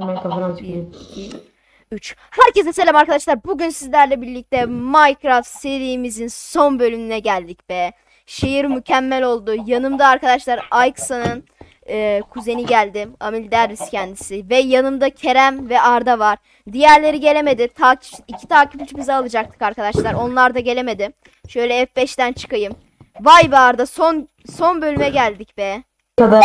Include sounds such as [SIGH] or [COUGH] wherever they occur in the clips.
Hemen kafadan çıkayım. 2, 3. Herkese selam arkadaşlar. Bugün sizlerle birlikte Minecraft serimizin son bölümüne geldik be. Şehir mükemmel oldu. Yanımda arkadaşlar Ayksa'nın e, kuzeni geldi. Amil Dervis kendisi. Ve yanımda Kerem ve Arda var. Diğerleri gelemedi. Takip, iki takipçimizi alacaktık arkadaşlar. Onlar da gelemedi. Şöyle F5'ten çıkayım. Vay be Arda son son bölüme geldik be. Kadar.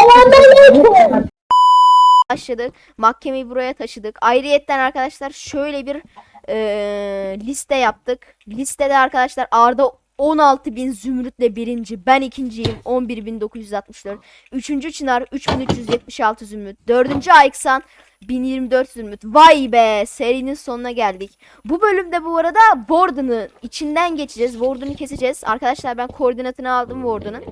Başladık. Mahkemeyi buraya taşıdık. Ayrıyetten arkadaşlar şöyle bir eee, liste yaptık. Listede arkadaşlar Arda 16.000 zümrütle birinci. Ben ikinciyim 11.964. Üçüncü Çınar 3376 zümrüt. Dördüncü Ayksan 1024 zümrüt. Vay be serinin sonuna geldik. Bu bölümde bu arada Warden'ı içinden geçeceğiz. Warden'ı keseceğiz. Arkadaşlar ben koordinatını aldım Warden'ın.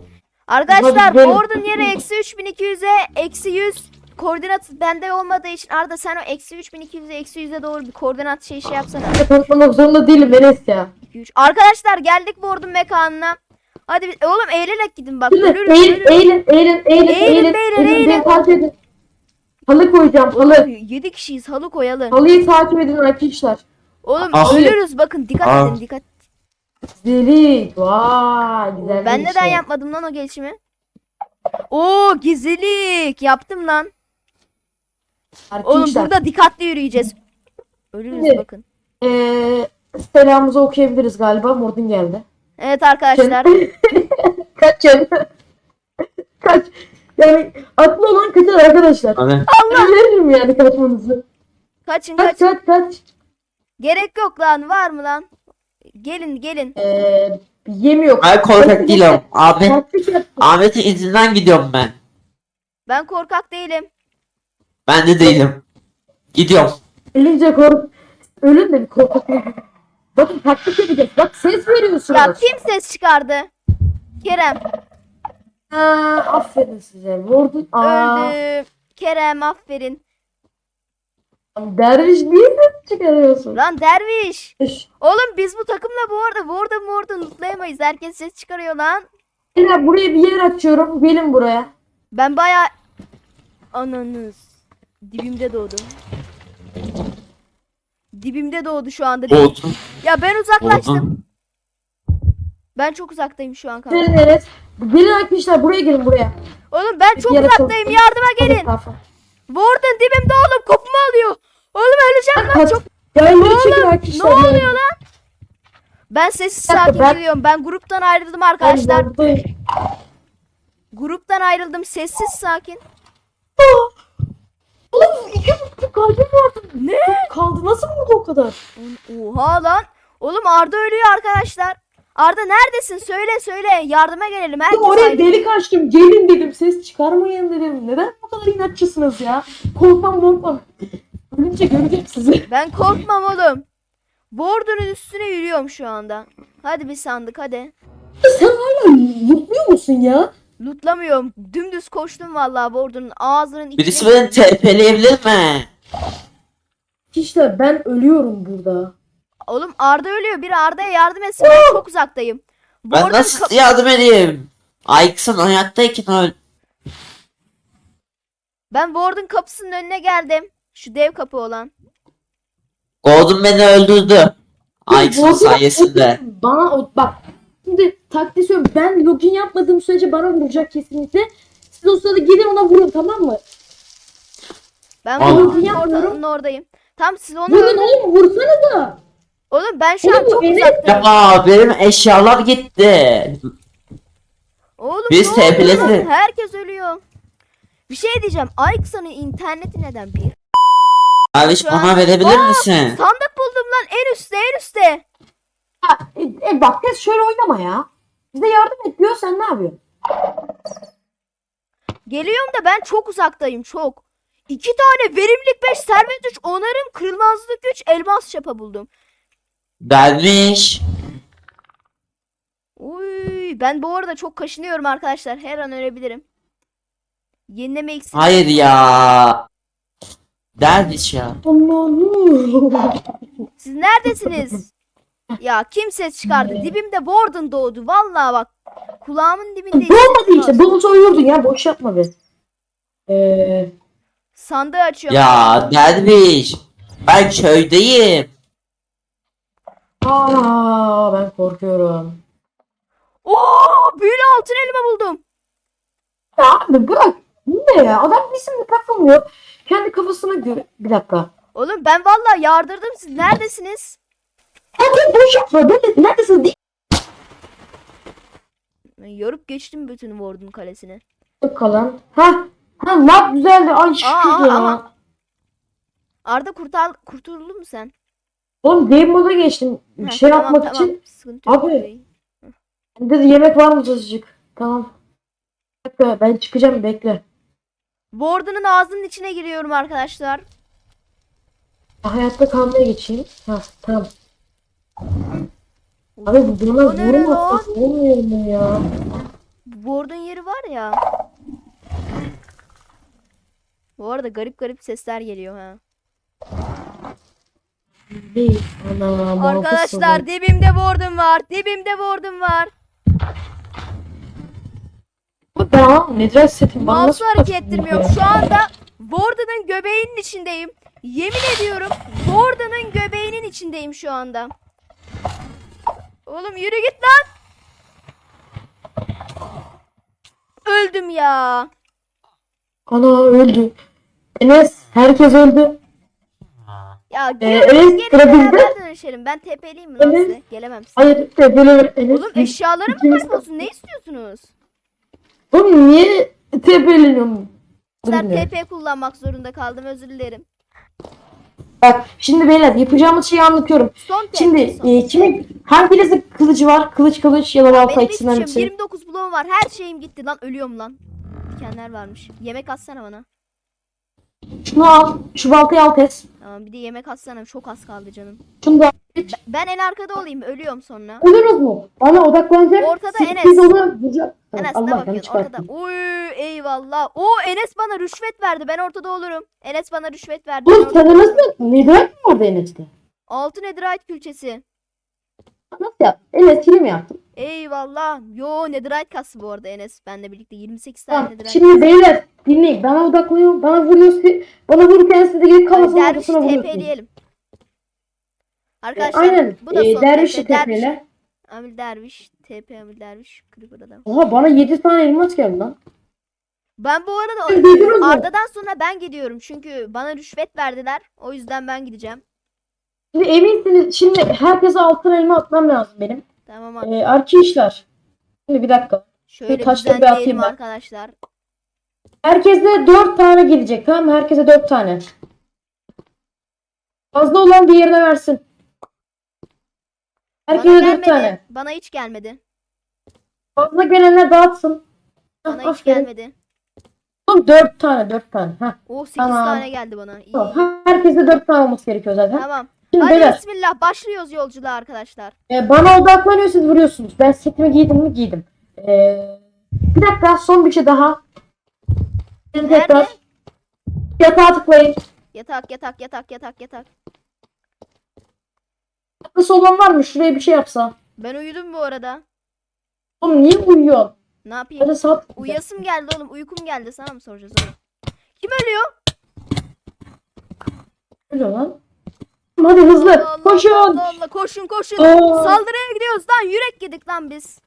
Arkadaşlar. Warden yere eksi 3200'e eksi 100 koordinat bende olmadığı için Arda sen o eksi 3200'e eksi 100'e doğru bir koordinat şey şey yapsana. Tanıtmamak zorunda değilim Enes ya. 2, 3. Arkadaşlar geldik Warden mekanına. Hadi biz, oğlum eğilerek gidin bak. Eğilin, ölürüz. eğilin, eğilin, eğilin, Eğilin, eğilin. Eğilin, eğilin. beni takip edin. Halı koyacağım, halı. 7 kişiyiz halı koyalım. Halıyı takip edin arkadaşlar. Oğlum Ah. ölürüz bakın dikkat Ah. edin dikkat. Zelik. Vay güzel Ben neden şey. yapmadım lan o gelişimi? Oo gizlilik yaptım lan. Oğlum Arkadaşlar, burada dikkatli yürüyeceğiz. Ölürüz Şimdi- bakın. eee selamımızı okuyabiliriz galiba. Mordin geldi. Evet arkadaşlar. [LAUGHS] Kaç canım? Kaç? Yani aklı olan kaçar arkadaşlar. Allah. Veririm yani kaçmanızı. Kaçın Kaç kaçın. kaç kaç. Gerek yok lan var mı lan? Gelin gelin. Eee yemi yok. Ben korkak değilim. Yap. Ahmet'in izinden gidiyorum ben. Ben korkak değilim. Ben de değilim. Gidiyorum. Ölünce kork. Ölün de bir korkutma. Bakın taktik yapacağız. Bak ses veriyorsunuz. Ya kim ses çıkardı? Kerem Aa, aferin size. Vurdun. Aa, öldü. Kerem aferin. derviş niye ses çıkarıyorsun? Lan derviş. Şş, Oğlum biz bu takımla bu arada Warda Warda lootlayamayız. Herkes ses çıkarıyor lan. Beyler, buraya bir yer açıyorum. Gelin buraya. Ben baya ananız dibimde doğdu. Dibimde doğdu şu anda. Boğdum. Ya ben uzaklaştım. Boğdum. Ben çok uzaktayım şu an kanka. Gelin evet. Gelin arkadaşlar buraya gelin buraya. Oğlum ben çok yere uzaktayım. Yardıma gelin. Warden dibimde oğlum kopumu alıyor. Oğlum öleceğim lan çok. Ya çekin Ne oluyor lan? Ben sessiz sakin ben- gidiyorum. Ben gruptan ayrıldım Ben arkadaşlar. buradayım. Gruptan ayrıldım sessiz sakin. Oğlum iki buçuk kalbim vardı. Ne? Kaldı nasıl vurdu o kadar? Oha lan. Oğlum Arda ölüyor arkadaşlar. Arda neredesin? Söyle söyle. Yardıma gelelim. Herkes Oğlum oraya ayrı- delik açtım. Gelin dedim. Ses çıkarmayın dedim. Neden bu kadar inatçısınız ya? Korkmam korkmam. Ölünce göreceğim sizi. Ben korkmam oğlum. Bordunun üstüne yürüyorum şu anda. Hadi bir sandık hadi. Sen hala mutluyor musun ya? Lootlamıyorum. Dümdüz koştum vallahi bordunun ağzının içine. Birisi beni TP'leyebilir mi? İşte ben ölüyorum burada. Oğlum Arda ölüyor. Biri Arda'ya yardım etsin. Ben çok uzaktayım. Ben Bordun nasıl kap- yardım edeyim? Ayksan hayattayken öl. Ben Warden kapısının önüne geldim. Şu dev kapı olan. Golden beni öldürdü. Bozuk- sayesinde. Bana o bak. Şimdi taktiği söylüyorum. Ben login yapmadığım sürece bana vuracak kesinlikle. Siz o sırada gidin ona vurun tamam mı? Ben. Warden'ın Yapmıyorum. ortasının oradayım. Tam siz onu Vurun öldürün. oğlum vursanıza. Oğlum ben şu an Oğlum, çok evet. uzaktayım. Ya benim eşyalar gitti. Oğlum Biz ne oluyor? Herkes ölüyor. Bir şey diyeceğim. Ayksan'ın interneti neden bir? Kardeş Şu an- bana verebilir Aa, misin? Sandık buldum lan en üstte en üstte. Ya, e, e, bak kız şöyle oynama ya. Bize yardım et diyor sen ne yapıyorsun? Geliyorum da ben çok uzaktayım çok. İki tane verimlilik 5 servet 3 onarım kırılmazlık 3 elmas şapa buldum. Derviş. Uy, ben bu arada çok kaşınıyorum arkadaşlar. Her an ölebilirim. Yenileme iksiri. Hayır ya. Derviş ya. Allah'ım. Siz neredesiniz? Ya kim ses çıkardı? Dibimde Warden doğdu. Vallahi bak. Kulağımın dibinde. Hissettim işte. Dolu soyuyordun ya. Boş yapma be. Ee, Sandığı açıyorum. Ya derviş. Ben köydeyim. Aa ben korkuyorum. Oo, büyülü altın elma buldum. Ya abi bırak. Bu ne ya? Adam bizim de kafamıyor. Kendi kafasına göre. Bir dakika. Oğlum ben vallahi yardırdım siz. Neredesiniz? Hadi boş yapma. Böyle neredesin? Ben Yorup geçtim bütün Ward'un kalesini. kalan. Ha. Ha map güzeldi. Ay şükür ya. ama- Arda kurtar kurtuldun mu sen? Oğlum game moda geçtim. Ha, şey tamam, yapmak tamam. için. Sıkıntı yok. Abi. Dedi yemek var mı azıcık? Tamam. Bir dakika ben çıkacağım bekle. Warden'ın ağzının içine giriyorum arkadaşlar. Hayatta kalmaya geçeyim. Ha tamam. Abi bu buna O ne lan? vurma. Olmuyor ya? Ward'un yeri var ya. Bu arada garip garip sesler geliyor ha. Değil. Ana Arkadaşlar dibimde Warden var. Dibimde Warden var. Ya Nedret setim bana Mouse'u nasıl hareket ettirmiyorum. ya? Şu anda Warden'ın göbeğinin içindeyim. Yemin ediyorum Warden'ın göbeğinin içindeyim şu anda. Oğlum yürü git lan. Öldüm ya. Ana öldü. Enes herkes öldü. Ya Ee, evet, gelin beraber dönüşelim. Ben tepeliyim mi lan Evet. size? Gelemem size. Hayır Enes. Oğlum eşyalarım mı kaybolsun? Ne istiyorsunuz? Oğlum niye tepeleniyorum? Ben. TP kullanmak zorunda kaldım. Özür dilerim. Bak şimdi beyler yapacağımız şeyi anlatıyorum. Son. Şimdi son. e, kimin hanginizin kılıcı var? Kılıç kılıç ya da balta Benim ikisinden hiçbir birisi. şeyim 29 bloğum var. Her şeyim gitti lan. Ölüyorum lan. Dikenler varmış. Yemek atsana bana. Şunu al. Şu baltayı al tez. Tamam bir de yemek atsana. Çok az kaldı canım. Şunu da al. Ben en arkada olayım. Ölüyorum sonra. Ölürüz mu? Bana odaklanacak. Ortada Siz- Enes. Biz onu vuracak. Tamam, Enes ne Allah beni bakıyorsun ortada? Uy eyvallah. O Enes bana rüşvet verdi. Ben ortada olurum. Enes bana rüşvet verdi. Dur sen nasıl? olurum. Neden mi orada Enes'te? Altın netherite külçesi. Nasıl yap? Enes kili mi yaptın? Eyvallah. Yo netherite kası bu arada Enes. Benle birlikte 28 tane netherite. Şimdi beyler dinleyin. Bana odaklanıyor. Bana vuruyor. Bana vururken siz de gelip kafasına derviş ortasına vuruyorsunuz. TP'leyelim. E, Arkadaşlar Aynen. bu da E, son dervişi TP. Derviş. tepeyle. Amil derviş. TP amil derviş. Creeper adam. Oha bana 7 tane elmas geldi lan. Ben bu arada Siz duydunuz mu? Arda'dan sonra ben gidiyorum. Çünkü bana rüşvet verdiler. O yüzden ben gideceğim. Şimdi eminsiniz. Şimdi herkese altın elma atmam lazım benim. Tamam abi. E, arki işler. Şimdi bir dakika. Şöyle bir taşları bir atayım ben. arkadaşlar. Herkese 4 tane gelecek tamam mı? Herkese 4 tane. Fazla olan diğerine versin. Bana Herkese 4 gelmedi. tane. Bana hiç gelmedi. Fazla gelenler dağıtsın. Hah, Bana hiç aferin. gelmedi. Oğlum 4 tane 4 tane. Heh, Oh 8 Tamam. tane geldi bana. İyi. tamam. Herkese 4 tane olması gerekiyor zaten. Tamam. Şimdi Hadi beyler bismillah başlıyoruz yolculuğa arkadaşlar. e, bana odaklanıyor siz vuruyorsunuz. Ben setimi giydim mi giydim. E, bir dakika son bir şey daha. Nerede? tekrar yatağa tıklayın. Yatak yatak yatak yatak yatak. Nasıl olan var mı? Şuraya bir şey yapsa. Ben uyudum bu arada. Oğlum niye uyuyor? Ne yapayım? Hadi saat. Uyuyasım geldi oğlum. Uykum geldi. Sana mı soracağız oğlum? Kim ölüyor? Öyle lan. Hadi hızlı. Allah Allah, Koşun. Allah Allah. Koşun koşun. Aa. Saldırıya gidiyoruz lan. Yürek yedik lan biz.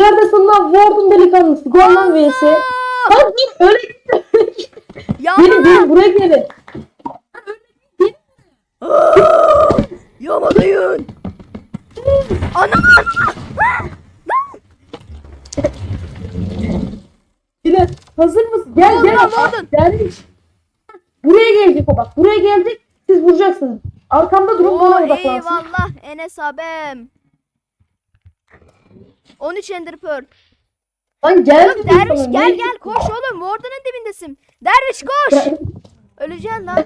Neredesin lan? Warden delikanlısı. Gorman vs. Lan dur öyle gitme. Yağma Gelin gelin buraya gelin. Yamadayın. Ana. Gelin. Hazır mısın? Gel gel. Geldik. Buraya gelecek o bak. Buraya geldik. Siz vuracaksınız. Arkamda durun Oo, bana odaklansın. eyvallah Enes abim. 13 Ender Pearl. Lan gel. Oğlum Derviş sana, gel gel koş oğlum Warden'ın dibindesin. Derviş koş. Öleceksin lan.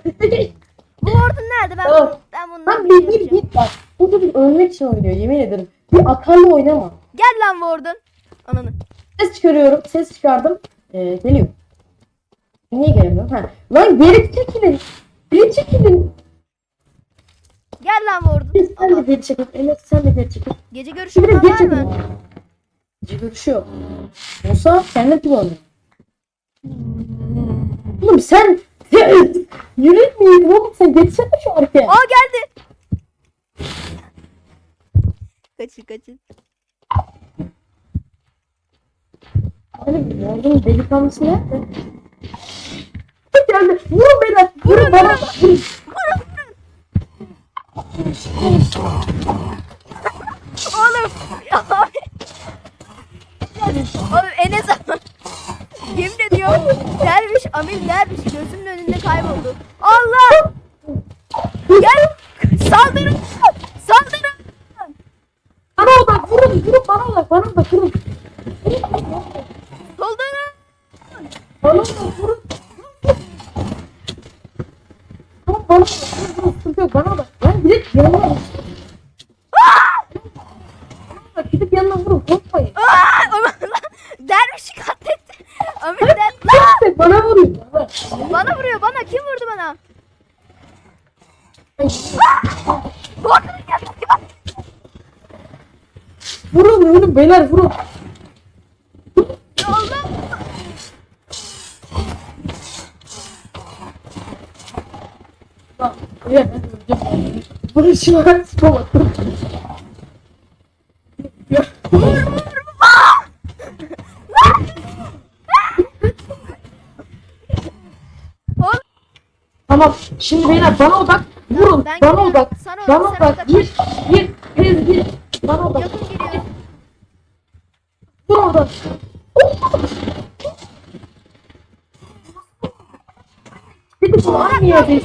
Bu [LAUGHS] Warden nerede ben? Tamam. Ben bundan Lan bir bir git bak. Bu çocuk ölmek için oynuyor yemin ederim. Bir atarla oynama. Gel lan Warden. Ananı. Ses çıkarıyorum. Ses çıkardım. Ee, geliyor. Niye gelmiyor? Ha. Lan geri çekilin. Geri çekilin. Gel lan. Enes sen de geri çekil. Enes sen de geri çekil. Gece görüşü Şimdi geri var çekil. mı? Gece görüşü yok. Musa kendin gibi oynuyor. Oğlum sen yürütmeyin oğlum sen geçsene şu arkaya. Aa geldi. Kaçın kaçın. Hani yardım delikanlısı nerede? Geldi. Vurun beyler. Vurun bana. Vurun. Oğlum ya abi. Oğlum Enes abi. Yemin ediyorum derviş Amir derviş gözümün önünde kayboldu. Allah! Gel! Saldırın! Saldırın! Bana odak. Vurun. Vurun bana odak. Bana odak. Vurun. Saldırın! Bana odak. Vurun. Tamam bana odak. Vurun. Vurun. Sıkıntı yok. Bana odak. Ben gidip yanına vurun. Bak, Gidip yanına vurun. Korkmayın. Aa! Aman lan! Dervişi katletti. Amir der... Lan! Bana vuruyor. Bana. Bana vuruyor bana. Kim vurdu bana? Ay, Korkun ya. Vurun beyler vurun. Şuna. Baba. Ya. Oğlum Tamam. Şimdi beyler bana odak. Vurun. Ben bana gidiyorum. odak. Sana bana odak. Gir. Gir. Gir. Gir. Bana odak. yakın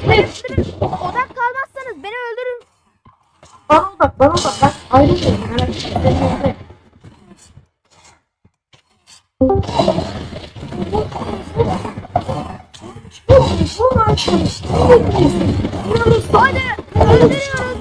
Ne? Odak kalmazsanız beni öldürün. Bana odak. Bana yanındayım. Vur lan şunu. Vurun. Hadi. Öldürüyoruz.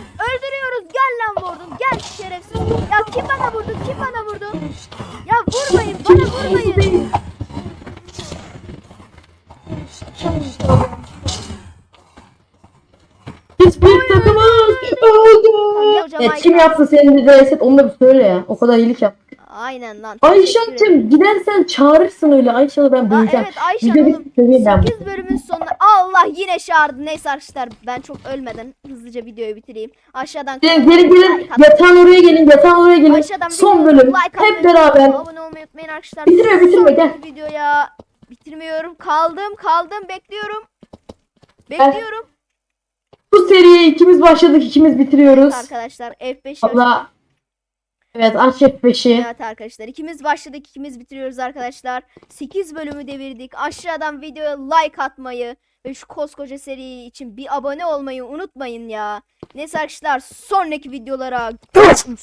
Aynen. kim yaptı senin de reset onu da bir söyle ya. O kadar iyilik yap. Aynen lan. Ayşe'cim gidersen çağırırsın öyle. Ayşe'yi ben döveceğim. evet Ayşe Video Hanım. bir ben. 8 bölümün sonunda Allah yine çağırdı. Neyse arkadaşlar ben çok ölmeden hızlıca videoyu bitireyim. Aşağıdan Gelin gelin gelin. Like at- Yatağın oraya gelin. Yatağın oraya gelin. Aşağıdan Son bölüm. like Hep beraber. Abone olmayı unutmayın arkadaşlar. Bitirme, bitirme, gel. Videoya bitirmiyorum. Kaldım kaldım bekliyorum. Bekliyorum. Bu seriye ikimiz başladık. ikimiz bitiriyoruz. Arkadaşlar F5 Abla. Evet aç F5'i. Evet arkadaşlar ikimiz başladık ikimiz bitiriyoruz arkadaşlar. 8 bölümü devirdik. Aşağıdan videoya like atmayı ve şu koskoca seri için bir abone olmayı unutmayın ya. Neyse arkadaşlar sonraki videolara görüşürüz.